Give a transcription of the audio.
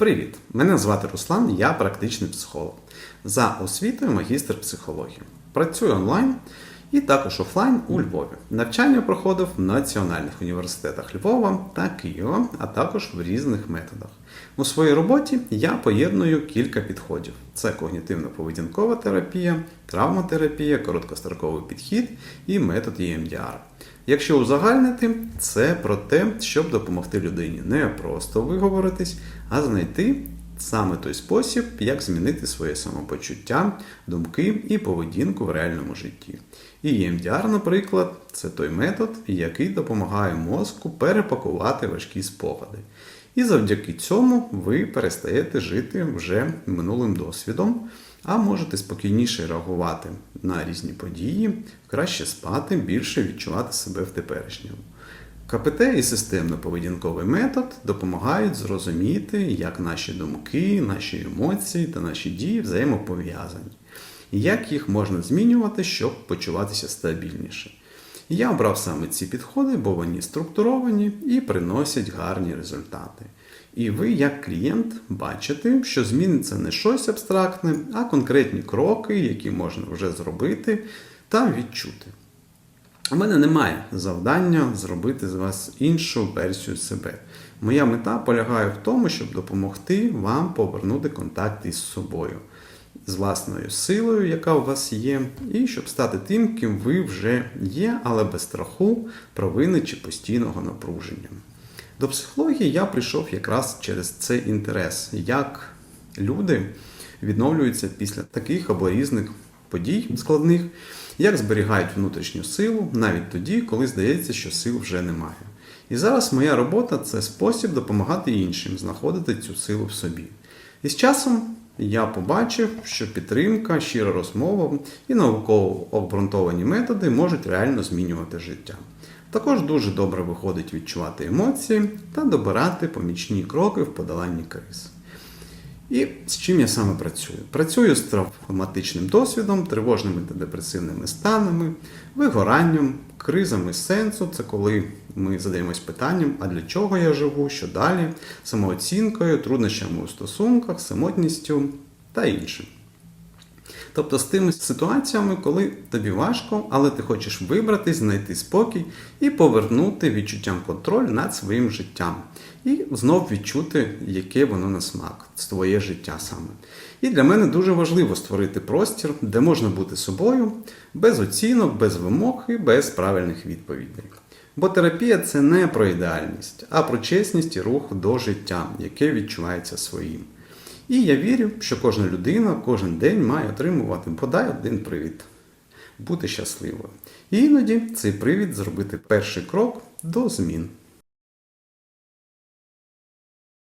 Привіт! Мене звати Руслан, я практичний психолог. За освітою магістр психології. Працюю онлайн і також офлайн у Львові. Навчання проходив в національних університетах Львова та Києва, а також в різних методах. У своїй роботі я поєдную кілька підходів: це когнітивно-поведінкова терапія, травматерапія, короткостроковий підхід і метод EMDR. Якщо узагальнити, це про те, щоб допомогти людині не просто виговоритись, а знайти саме той спосіб, як змінити своє самопочуття, думки і поведінку в реальному житті. І EMDR, наприклад, це той метод, який допомагає мозку перепакувати важкі спогади. І завдяки цьому ви перестаєте жити вже минулим досвідом, а можете спокійніше реагувати на різні події, краще спати, більше відчувати себе в теперішньому. КПТ і системно-поведінковий метод допомагають зрозуміти, як наші думки, наші емоції та наші дії взаємопов'язані, і як їх можна змінювати, щоб почуватися стабільніше. Я обрав саме ці підходи, бо вони структуровані і приносять гарні результати. І ви, як клієнт, бачите, що зміни це не щось абстрактне, а конкретні кроки, які можна вже зробити та відчути. У мене немає завдання зробити з вас іншу версію себе. Моя мета полягає в тому, щоб допомогти вам повернути контакт із собою, з власною силою, яка у вас є, і щоб стати тим, ким ви вже є, але без страху, провини чи постійного напруження. До психології я прийшов якраз через цей інтерес, як люди відновлюються після таких або різних подій складних, як зберігають внутрішню силу навіть тоді, коли здається, що сил вже немає. І зараз моя робота це спосіб допомагати іншим знаходити цю силу в собі. І з часом я побачив, що підтримка, щира розмова і науково обґрунтовані методи можуть реально змінювати життя. Також дуже добре виходить відчувати емоції та добирати помічні кроки в подоланні криз. І з чим я саме працюю? Працюю з травматичним досвідом, тривожними та депресивними станами, вигоранням, кризами сенсу це коли ми задаємось питанням, а для чого я живу, що далі, самооцінкою, труднощами у стосунках, самотністю та іншим. Тобто з тими ситуаціями, коли тобі важко, але ти хочеш вибратись, знайти спокій і повернути відчуттям контроль над своїм життям. І знов відчути, яке воно на смак, твоє життя саме. І для мене дуже важливо створити простір, де можна бути собою, без оцінок, без вимог і без правильних відповідей. Бо терапія це не про ідеальність, а про чесність і рух до життя, яке відчувається своїм. І я вірю, що кожна людина кожен день має отримувати бодай один привід бути щасливою. І іноді цей привід зробити перший крок до змін.